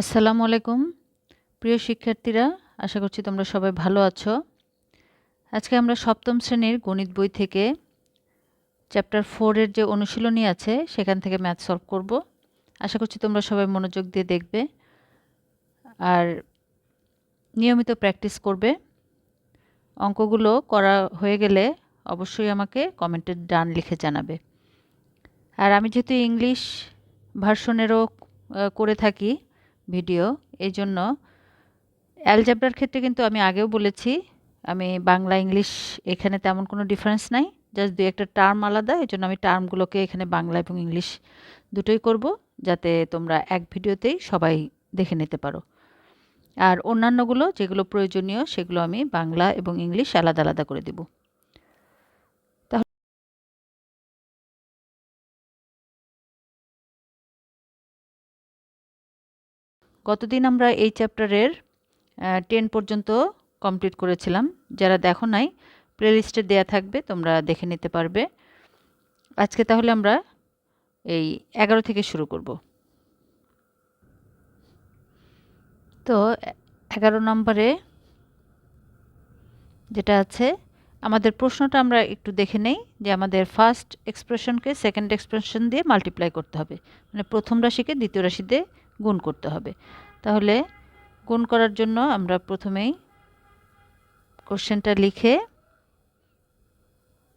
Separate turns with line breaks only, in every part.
আসসালামু আলাইকুম। প্রিয় শিক্ষার্থীরা, আশা করছি তোমরা সবাই ভালো আছো। আজকে আমরা সপ্তম শ্রেণির গণিত বই থেকে চ্যাপ্টার ফোরের যে অনুশীলনী আছে, সেখান থেকে ম্যাথ সলভ করব। আশা করছি তোমরা সবাই মনোযোগ দিয়ে দেখবে আর নিয়মিত প্র্যাকটিস করবে। অঙ্কগুলো করা হয়ে গেলে অবশ্যই আমাকে কমেন্টে ডান লিখে জানাবে। আর আমি যেহেতু ইংলিশ ভার্সনেরও করে থাকি ভিডিও। এই জন্য অ্যালজাবরার ক্ষেত্রে কিন্তু আমি আগেও বলেছি, আমি বাংলা, ইংলিশ এখানে তেমন কোনো ডিফারেন্স নাই। জাস্ট দু একটা টার্ম আলাদা এই জন্য আমি টার্মগুলোকে এখানে বাংলা এবং ইংলিশ দুটোই করব, যাতে তোমরা এক ভিডিওতেই সবাই দেখে নিতে পারো। আর অন্যান্যগুলো যেগুলো প্রয়োজনীয়, সেগুলো আমি বাংলা এবং ইংলিশ আলাদা আলাদা করে দেবো। গতদিন আমরা এই চ্যাপ্টারের টেন পর্যন্ত কমপ্লিট করেছিলাম। যারা দেখো নাই প্লেলিস্টে দেয়া থাকবে, তোমরা দেখে নিতে পারবে। আজকে তাহলে আমরা এই এগারো থেকে শুরু করব। তো, এগারো নম্বরে যেটা আছে, আমাদের প্রশ্নটা আমরা একটু দেখে নেই, যে আমাদের ফার্স্ট এক্সপ্রেশনকে সেকেন্ড এক্সপ্রেশন দিয়ে মাল্টিপ্লাই করতে হবে। মানে প্রথম রাশিকে দ্বিতীয় রাশিতে গুণ করতে হবে। তাহলে গুণ করার জন্য আমরা প্রথমেই কোশ্চেনটা লিখে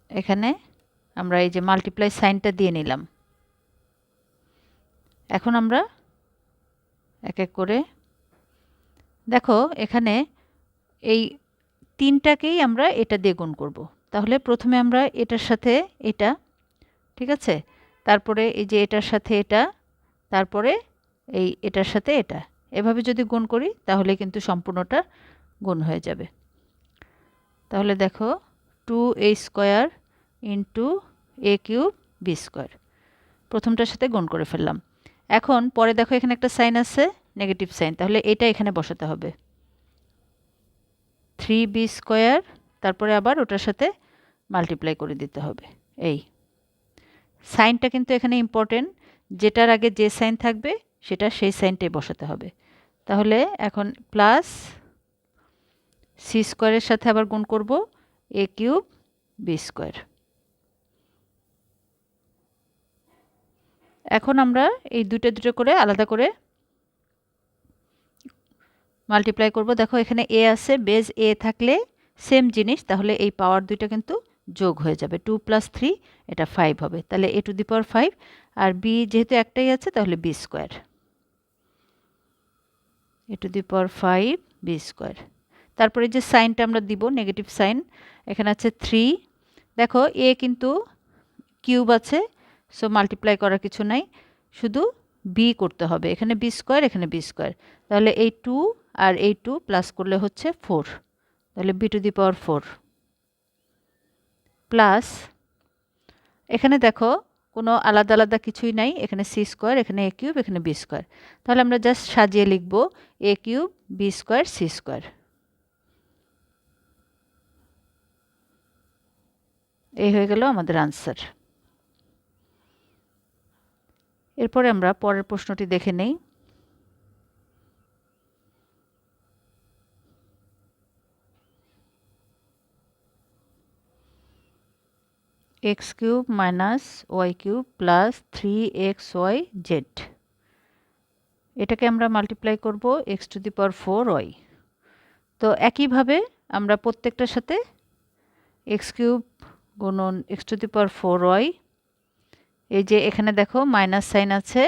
এখানে আমরা এই যে মাল্টিপ্লাই সাইনটা দিয়ে নিলাম। এখন আমরা এক এক করে দেখো এখানে এই তিনটাকেই আমরা এটা দিয়ে গুণ করব। তাহলে প্রথমে আমরা এটার সাথে এটা, ঠিক আছে? তারপরে এই যে এটার সাথে এটা, তারপরে এই এটার সাথে এটা। এভাবে যদি গুণ করি, তাহলে কিন্তু সম্পূর্ণটা গুণ হয়ে যাবে। তাহলে দেখো two a square into a cube b square প্রথমটার সাথে গুণ করে ফেললাম। এখন পরে দেখো এখানে একটা সাইন আছে নেগেটিভ সাইন। তাহলে এটা এখানে বসাতে হবে। থ্রি বি স্কোয়ার তারপরে আবার ওটার সাথে মাল্টিপ্লাই করে দিতে হবে। এই। সাইনটা কিন্তু এখানে ইম্পর্টেন্ট যেটার আগে যে সাইন থাকবে সেটা সেই সাইনটাই বসাতে হবে। তাহলে এখন প্লাস সি স্কোয়ারের সাথে আবার গুণ করব এ কিউব বি স্কোয়ার এখন আমরা এই দুটো দুটো করে আলাদা করে মাল্টিপ্লাই করব। দেখো এখানে এ আছে বেজ এ থাকলে সেম জিনিস, তাহলে এই পাওয়ার দুইটা কিন্তু যোগ হয়ে যাবে। টু প্লাস থ্রি এটা ফাইভ হবে। তাহলে a to the power five R b যেহেতু একটাই আছে, তাহলে b square a to the power five b square. তারপরে যে সাইনটা আমরা দিব, নেগেটিভ সাইন, এখানে আছে থ্রি। দেখো, এ কিন্তু কিউব আছে, সো মাল্টিপ্লাই করার কিছু নাই। শুধু বি করতে হবে, এখানে বি স্কোয়ার, এখানে বি স্কোয়ার। তাহলে এই টু আর এই টু প্লাস করলে হচ্ছে ফোর তাহলে B to the power four plus এখানে দেখো কোনো আলাদা আলাদা কিছুই নাই। এখানে সি স্কোয়ার এখানে এ কিউব এখানে বি স্কোয়ার তাহলে আমরা জাস্ট সাজিয়ে লিখব A cube B square C square এই হয়ে গেল আমাদের আনসার এরপরে আমরা পরের প্রশ্নটি দেখে নেই। X cube minus Y cube plus three X Y Z. এটাকে আমরা মাল্টিপ্লাই করব X to the power four Y. তো একইভাবে আমরা প্রত্যেকটার সাথে এক্স কিউব গুণন X to the power four Y. এই যে এখানে দেখো মাইনাস সাইন আছে,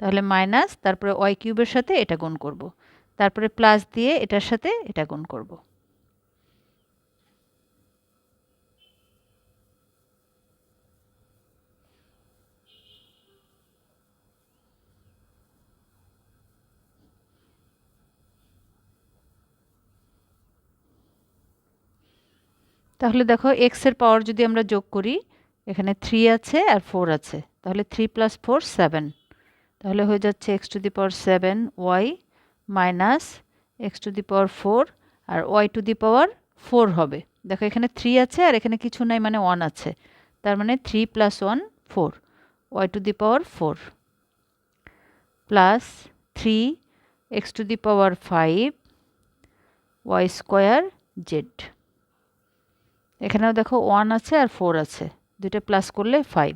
তাহলে মাইনাস, তারপরে ওয়াই কিউবের সাথে এটা গুণ করব। তারপরে প্লাস দিয়ে এটার সাথে এটা গুণ করব। তাহলে দেখো এক্সের পাওয়ার যদি আমরা যোগ করি, এখানে থ্রি আছে আর ফোর আছে, তাহলে থ্রি প্লাস ফোর সেভেন তাহলে হয়ে যাচ্ছে X to the power seven Y minus X to the power four R Y to the power four হবে। দেখো এখানে থ্রি আছে আর এখানে কিছু নাই মানে ওয়ান আছে। তার মানে three plus one four Y to the power four plus three X to the power five Y square Z এখানেও দেখো ওয়ান আছে আর ফোর আছে। দুটো প্লাস করলে ফাইভ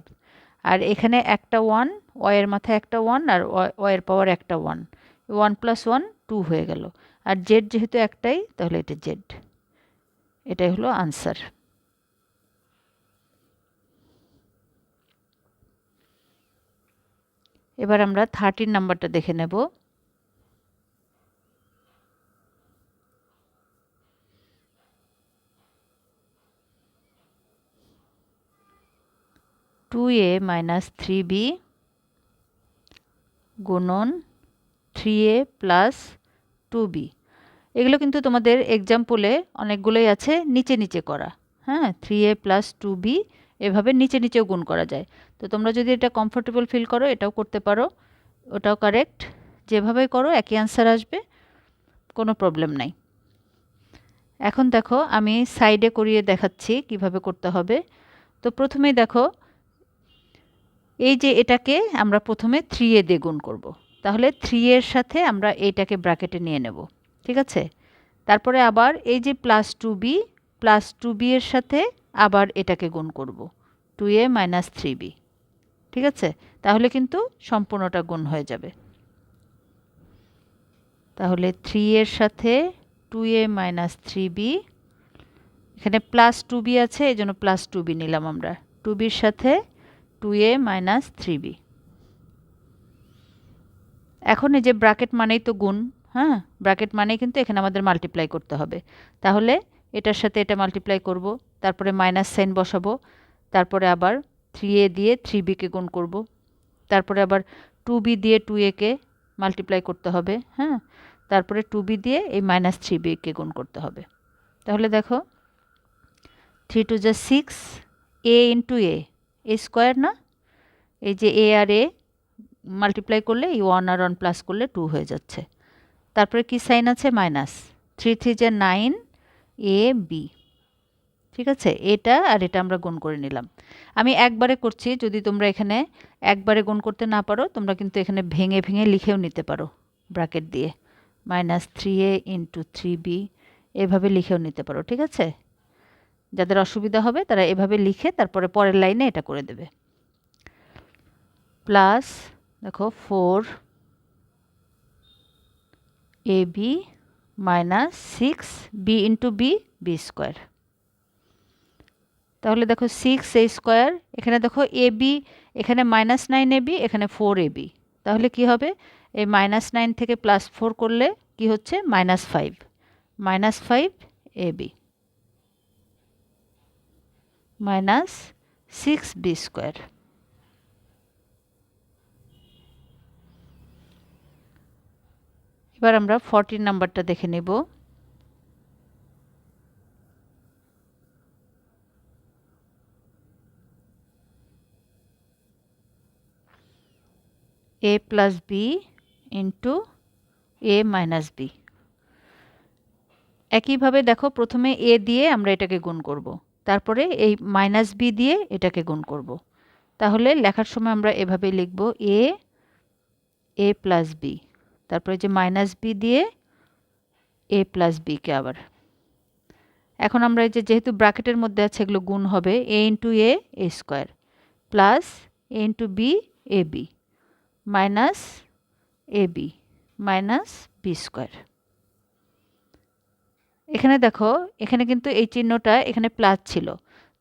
আর এখানে একটা ওয়ান ওয়ের মাথায় একটা ওয়ান আর ওয়ের পাওয়ার একটা one one plus one two হয়ে গেল। আর জেড যেহেতু একটাই, তাহলে এটা জেড এটাই হলো আনসার এবার আমরা থার্টিন নাম্বারটা দেখে নেব। Two A minus three B গুণন three A plus two B এগুলো কিন্তু তোমাদের এক্সাম্পলে অনেকগুলোই আছে, নিচে নিচে করা। হ্যাঁ three A plus two B এভাবে নিচে নিচেও গুণ করা যায়। তো তোমরা যদি এটা কমফোর্টেবল ফিল করো, এটাও করতে পারো। ওটাও কারেক্ট যেভাবেই করো, একই অ্যান্সার আসবে। কোনো প্রবলেম নাই। এখন দেখো, আমি সাইডে করিয়ে দেখাচ্ছি কীভাবে করতে হবে। তো প্রথমেই দেখো এই যে এটাকে আমরা প্রথমে থ্রি এ দিয়ে গুণ করব। তাহলে থ্রি এর সাথে আমরা এইটাকে ব্র্যাকেটে নিয়ে নেব। ঠিক আছে? তারপরে আবার এই যে plus two B plus two B এর সাথে আবার এটাকে গুণ করব। Two A minus three B ঠিক আছে? তাহলে কিন্তু সম্পূর্ণটা গুণ হয়ে যাবে। তাহলে থ্রি এর সাথে two A minus three B এখানে প্লাস টু বি আছে, এই জন্য প্লাস টু বি নিলাম আমরা। টু বির সাথে two A minus three B এখন এই যে ব্র্যাকেট মানেই তো গুণ হ্যাঁ? ব্র্যাকেট মানেই কিন্তু এখানে আমাদের মাল্টিপ্লাই করতে হবে। তাহলে এটার সাথে এটা মাল্টিপ্লাই করব, তারপরে মাইনাস সাইন বসাবো, তারপরে আবার থ্রি এ দিয়ে থ্রি বিকে গুণ করব, তারপরে আবার টু বি দিয়ে টু একে মাল্টিপ্লাই করতে হবে হ্যাঁ? তারপরে টু বি দিয়ে এই মাইনাস থ্রি বিকে গুণ করতে হবে। তাহলে দেখো থ্রি টু যা six A into A A square না? এই যে এ আর এ মাল্টিপ্লাই করলে এই ওয়ান আর ওয়ান প্লাস করলে টু হয়ে যাচ্ছে। তারপরে কি সাইন আছে? মাইনাস থ্রি থ্রি যে নাইন এ বি ঠিক আছে? এটা আর এটা আমরা গুণ করে নিলাম। আমি একবারে করছি, যদি তোমরা এখানে একবারে গুণ করতে না পারো, তোমরা কিন্তু এখানে ভেঙে ভেঙে লিখেও নিতে পারো ব্র্যাকেট দিয়ে। Minus three A into three B এভাবে লিখেও নিতে পারো, ঠিক আছে? যাদের অসুবিধা হবে তারা এভাবে লিখে তারপরে পরের লাইনে এটা করে দেবে। প্লাস দেখো four A B minus six B into B B square. তাহলে দেখো সিক্স এ স্কোয়ার, এখানে দেখো এ বি, এখানে মাইনাস নাইন এ বি, এখানে ফোর এ বি। তাহলে কি হবে? এই মাইনাস নাইন থেকে প্লাস ফোর করলে কি হচ্ছে? Minus five minus five A B. Minus six B square. এবার আমরা ফর্টিন নাম্বারটা দেখে নেব। A plus B into A minus B. একইভাবে দেখো প্রথমে এ দিয়ে আমরা এটাকে গুণ করব। তারপরে এই মাইনাস বি দিয়ে এটাকে গুণ করব। তাহলে লেখার সময় আমরা এভাবে লিখব এ এ প্লাস বি তারপরে যে মাইনাস বি দিয়ে এ প্লাস বিকে আবার। এখন আমরা এই যে যেহেতু ব্র্যাকেটের মধ্যে আছে, এগুলো গুণ হবে A into A A square plus A into B A B minus A B minus B square এখানে দেখো, এখানে কিন্তু এই চিহ্নটা এখানে প্লাস ছিল।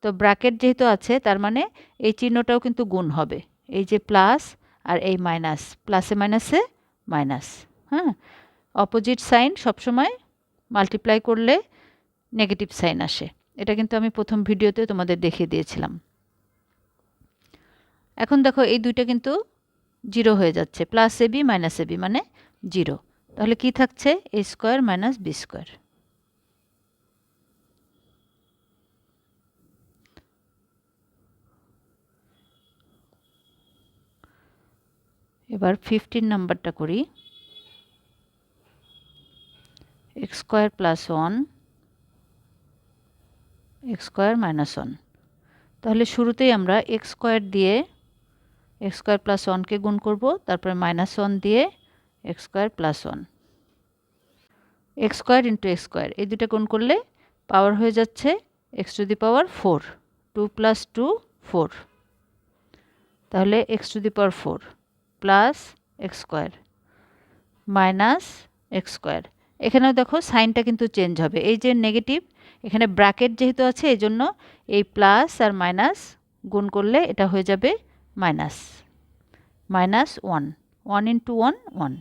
তো ব্র্যাকেট যেহেতু আছে, তার মানে এই চিহ্নটাও কিন্তু গুণ হবে। এই যে প্লাস আর এই মাইনাস প্লাসে মাইনাসে মাইনাস হ্যাঁ? অপোজিট সাইন সবসময় মাল্টিপ্লাই করলে নেগেটিভ সাইন আসে। এটা কিন্তু আমি প্রথম ভিডিওতে তোমাদের দেখিয়ে দিয়েছিলাম। এখন দেখো, এই দুইটা কিন্তু জিরো হয়ে যাচ্ছে plus A B minus A B মানে জিরো তাহলে কি থাকছে? A square minus B square এবার ফিফটিন নাম্বারটা করি। X square plus one X square minus one তাহলে শুরুতেই আমরা এক্স স্কোয়ার দিয়ে এক্স স্কোয়ার প্লাস ওয়ানকে গুণ করব, তারপরে মাইনাস ওয়ান দিয়ে X square plus one X square into X square এই দুটো গুণ করলে পাওয়ার হয়ে যাচ্ছে X to the power four two plus two four তাহলে X to the power four plus X square minus X square এখানেও দেখো সাইনটা কিন্তু চেঞ্জ হবে। এই যে নেগেটিভ এখানে ব্র্যাকেট যেহেতু আছে এই জন্য এই প্লাস আর মাইনাস গুণ করলে এটা হয়ে যাবে minus minus one one into one one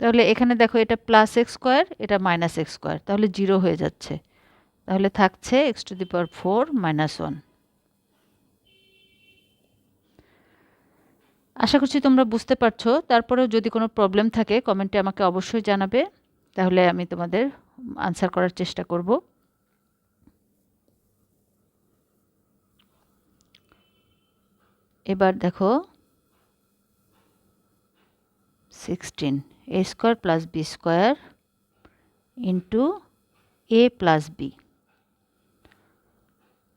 তাহলে এখানে দেখো এটা প্লাস এক্স স্কোয়ার এটা মাইনাস এক্স স্কোয়ার তাহলে জিরো হয়ে যাচ্ছে। তাহলে থাকছে X to the power four minus one আশা করছি তোমরা বুঝতে পারছ। তারপরেও যদি কোনো প্রবলেম থাকে কমেন্টে আমাকে অবশ্যই জানাবে। তাহলে আমি তোমাদের আনসার করার চেষ্টা করব। এবার দেখো sixteen A square plus B square into A plus B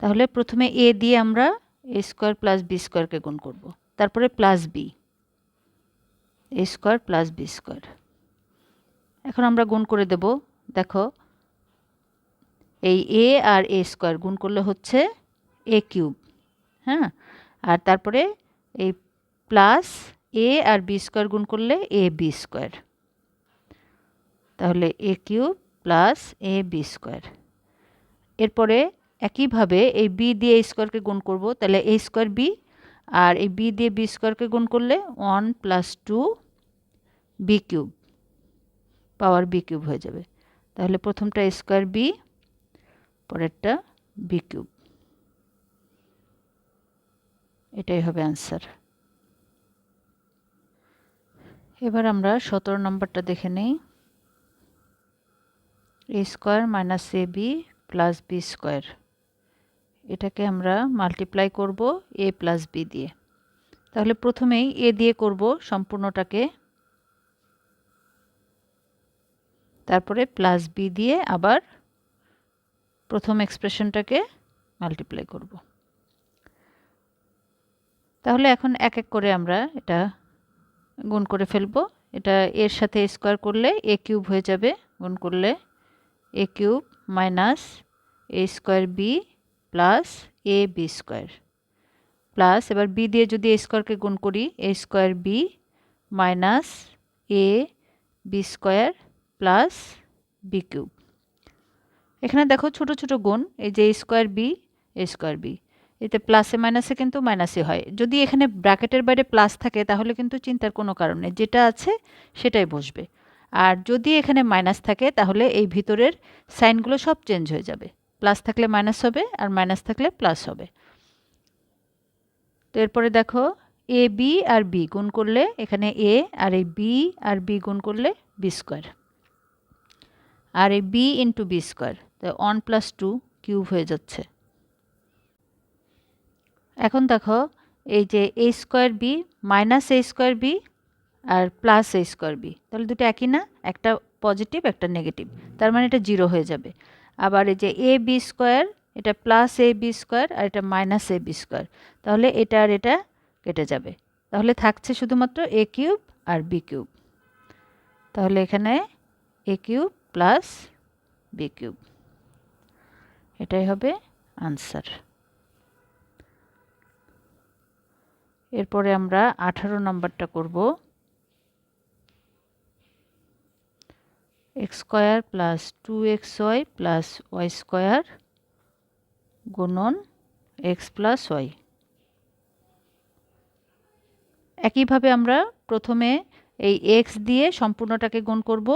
তাহলে প্রথমে এ দিয়ে আমরা এ স্কোয়ার প্লাস বি স্কোয়ারকে গুণ করব। তারপরে plus B A square plus B square এখন আমরা গুণ করে দেব, দেখো, এই এ আর এ স্কোয়ার গুণ করলে হচ্ছে এ কিউব হ্যাঁ? আর তারপরে এই প্লাস এ আর বি স্কোয়ার গুণ করলে এ বি স্কোয়ার তাহলে A cube plus A B square এরপরে একইভাবে এই বি দিয়ে স্কোয়ারকে গুণ করব, তাহলে এ স্কোয়ার বি আর এই বি দিয়ে বি স্কোয়ারকে গুণ করলে one plus two B cube power B cube হয়ে যাবে। তাহলে প্রথমটা স্কোয়ার বি পরেরটা বি কিউব এটাই হবে অ্যান্সার এবার আমরা সতেরো নম্বরটা দেখে নেই। A square minus A B plus B square এটাকে আমরা মাল্টিপ্লাই করব এ প্লাস বি দিয়ে। তাহলে প্রথমেই এ দিয়ে করব সম্পূর্ণটাকে। তারপরে প্লাস বি দিয়ে আবার প্রথম এক্সপ্রেশনটাকে মাল্টিপ্লাই করব। তাহলে এখন এক এক করে আমরা এটা গুণ করে ফেলব। এটা এর সাথে স্কোয়ার করলে এ কিউব হয়ে যাবে। গুণ করলে A cube minus A square B plus A B square plus এবার বি দিয়ে যদি এ স্কোয়ারকে গুণ করি A square B minus A B square plus B cube এখানে দেখো ছোট ছোট গুণ, এই যে square B A square B এতে প্লাসে মাইনাসে কিন্তু মাইনাসই হয়। যদি এখানে ব্র্যাকেটের বাইরে প্লাস থাকে, তাহলে কিন্তু চিন্তার কোনো কারণ যেটা আছে, সেটাই বসবে। আর যদি এখানে মাইনাস থাকে, তাহলে এই ভিতরের সাইনগুলো সব চেঞ্জ হয়ে যাবে। প্লাস থাকলে মাইনাস হবে আর মাইনাস থাকলে প্লাস হবে। তো এরপরে দেখো, এ, বি আর বি গুণ করলে এখানে এ আর এই বি আর বি গুণ করলে বি স্কোয়ার। আর এই বি ইন্টু বি স্কোয়ার তো ওয়ান প্লাস টু কিউব হয়ে যাচ্ছে। এখন দেখো, এই যে A square B minus A square B R plus A square B তাহলে দুটো একই না? একটা পজিটিভ একটা নেগেটিভ তার মানে এটা জিরো হয়ে যাবে। আবার এই যে এ বি স্কোয়ার, এটা প্লাস এ বি স্কোয়ার আর এটা মাইনাস এ বি স্কোয়ার, তাহলে এটা আর এটা কেটে যাবে। তাহলে থাকছে শুধুমাত্র এ কিউব আর বি কিউব। তাহলে এখানে A cube plus B cube. এটাই হবে আনসার। এরপরে আমরা আঠারো নম্বরটা করব। X square plus two X Y plus Y square গুণন এক্স প্লাস ওয়াই। একইভাবে আমরা প্রথমে এই এক্স দিয়ে সম্পূর্ণটাকে গুণ করব,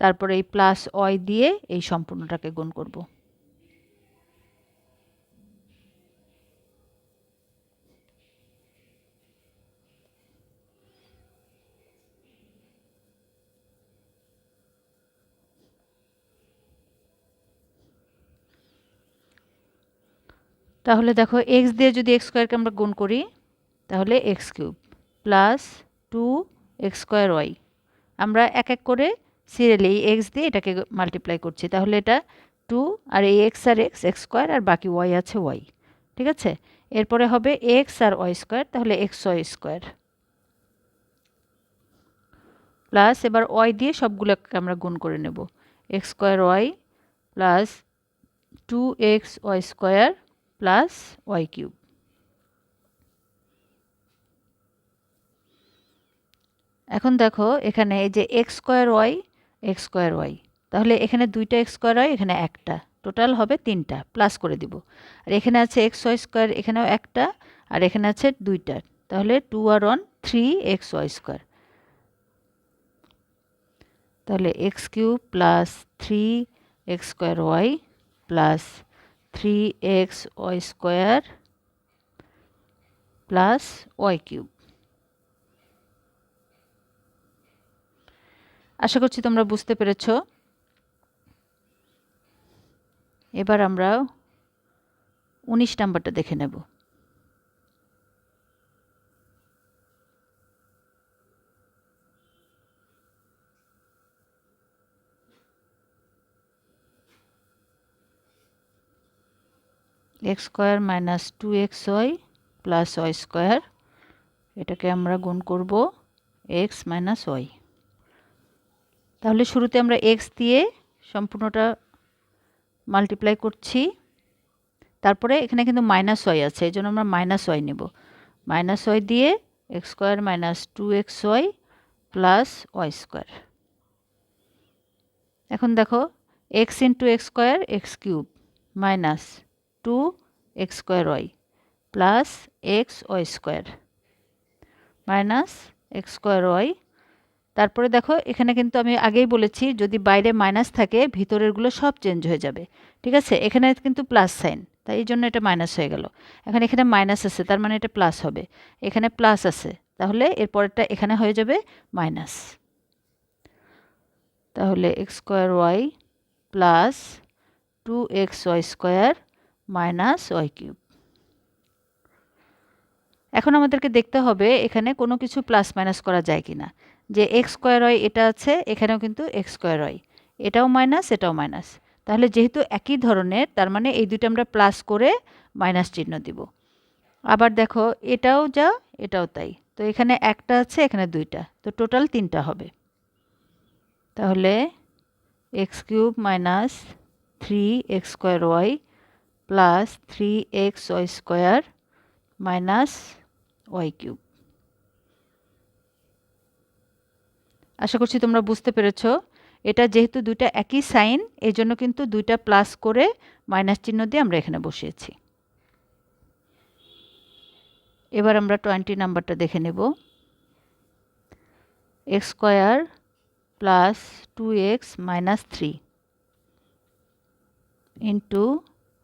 তারপরে এই প্লাস ওয়াই দিয়ে এই সম্পূর্ণটাকে গুণ করব। তাহলে দেখো এক্স দিয়ে যদি এক্স স্কোয়ারকে আমরা গুণ করি, তাহলে X cube plus two X square Y আমরা এক এক করে সিরিয়ালি এই এক্স দিয়ে এটাকে মাল্টিপ্লাই করছি। তাহলে এটা টু আর এই এক্স আর এক্স এক্স স্কোয়ার আর বাকি ওয়াই আছে ওয়াই ঠিক আছে? এরপরে হবে এক্স আর ওয়াই স্কোয়ার তাহলে এক্স ওয়াই স্কোয়ার প্লাস এবার ওয়াই দিয়ে সবগুলোকে আমরা গুণ করে নেব। X square Y plus two X Y square plus Y cube এখন দেখো, এখানে এই যে X square Y X square Y তাহলে এখানে দুইটা এক্স স্কোয়ার হয় এখানে একটা। টোটাল হবে তিনটা প্লাস করে দিব। আর এখানে আছে এক্স ওয়াই স্কোয়ার এখানেও একটা, আর এখানে আছে দুইটা। তাহলে টু আর one three X Y square তাহলে X cube plus three X square Y plus three X Y square plus Y cube আশা করছি তোমরা বুঝতে পেরেছ। এবার আমরা উনিশ নাম্বারটা দেখে নেব। X square minus two X Y plus Y square, এটাকে আমরা গুণ করব এক্স মাইনাস ওয়াই। তাহলে শুরুতে আমরা এক্স দিয়ে সম্পূর্ণটা মাল্টিপ্লাই করছি। তারপরে এখানে কিন্তু মাইনাস ওয়াই আছে, এই জন্য আমরা মাইনাস ওয়াই নেব। মাইনাস ওয়াই দিয়ে X square minus two X Y plus Y square. এখন দেখো, X into X square X cube minus two X square Y plus X Y square minus X square Y. তারপরে দেখো, এখানে কিন্তু আমি আগেই বলেছি, যদি বাইরে মাইনাস থাকে, ভিতরেরগুলো সব চেঞ্জ হয়ে যাবে। ঠিক আছে? এখানে কিন্তু প্লাস সাইন, তাই এই জন্য এটা মাইনাস হয়ে গেল। এখন এখানে মাইনাস আছে, তার মানে এটা প্লাস হবে। এখানে প্লাস আছে, তাহলে এরপরেরটা এখানে হয়ে যাবে মাইনাস। তাহলে X square Y plus two X Y square minus Y cube. এখন আমাদেরকে দেখতে হবে এখানে কোনো কিছু প্লাস মাইনাস করা যায় কি না যে এক্স স্কোয়ার ওয়াই এটা আছে, এখানেও কিন্তু এক্স স্কোয়ার ওয়াই। এটাও মাইনাস এটাও মাইনাস। তাহলে যেহেতু একই ধরনের, তার মানে এই দুটো আমরা প্লাস করে মাইনাস চিহ্ন দিব। আবার দেখো, এটাও যা, এটাও তাই। তো এখানে একটা আছে, এখানে দুইটা। তো টোটাল তিনটা হবে। তাহলে X cube minus three X square Y plus three X Y square minus Y cube আশা করছি তোমরা বুঝতে পেরেছ। এটা যেহেতু দুইটা একই সাইন এই জন্য কিন্তু দুইটা প্লাস করে মাইনাস চিহ্ন দিয়ে আমরা এখানে বসিয়েছি। এবার আমরা টোয়েন্টি নাম্বারটা দেখে নেব। X square plus two X minus three into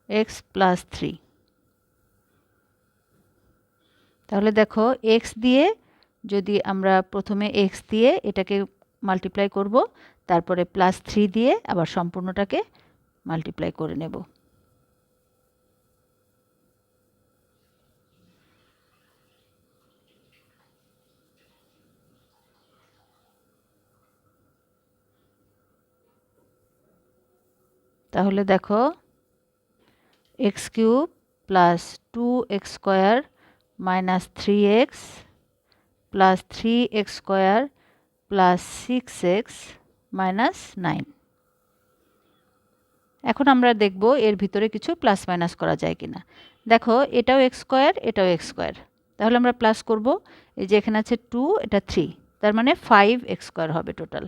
X plus three তাহলে দেখো এক্স দিয়ে যদি আমরা প্রথমে এক্স দিয়ে এটাকে মাল্টিপ্লাই করব, তারপরে প্লাস থ্রি দিয়ে আবার সম্পূর্ণটাকে মাল্টিপ্লাই করে নেব। তাহলে দেখো X cube plus two X square minus three X plus three X square plus six X minus nine. এখন আমরা দেখব এর ভিতরে কিছু প্লাস মাইনাস করা যায় কিনা। দেখো, এটাও এক্স স্কোয়ার, এটাও এক্স স্কোয়ার। তাহলে আমরা প্লাস করব। এই যে এখানে আছে টু, এটা থ্রি। তার মানে ফাইভ এক্স স্কোয়ার হবে টোটাল।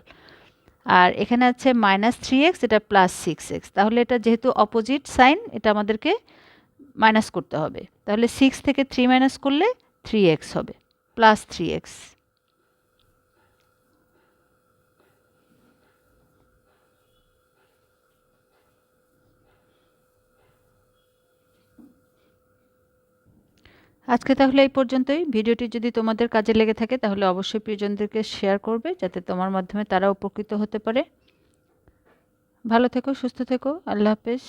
আর এখানে আছে মাইনাস থ্রি এক্স এটা প্লাস সিক্স এক্স তাহলে এটা যেহেতু অপোজিট সাইন এটা আমাদেরকে মাইনাস করতে হবে। তাহলে সিক্স থেকে থ্রি মাইনাস করলে থ্রি এক্স হবে প্লাস থ্রি এক্স আজকে তাহলে এই পর্যন্তই। ভিডিওটি যদি তোমাদের কাজে লেগে থাকে, তাহলে অবশ্যই প্রিয়জনদেরকে শেয়ার করবে, যাতে তোমার মাধ্যমে তারা উপকৃত হতে পারে। ভালো থেকো, সুস্থ থেকো। আল্লাহ হাফেজ।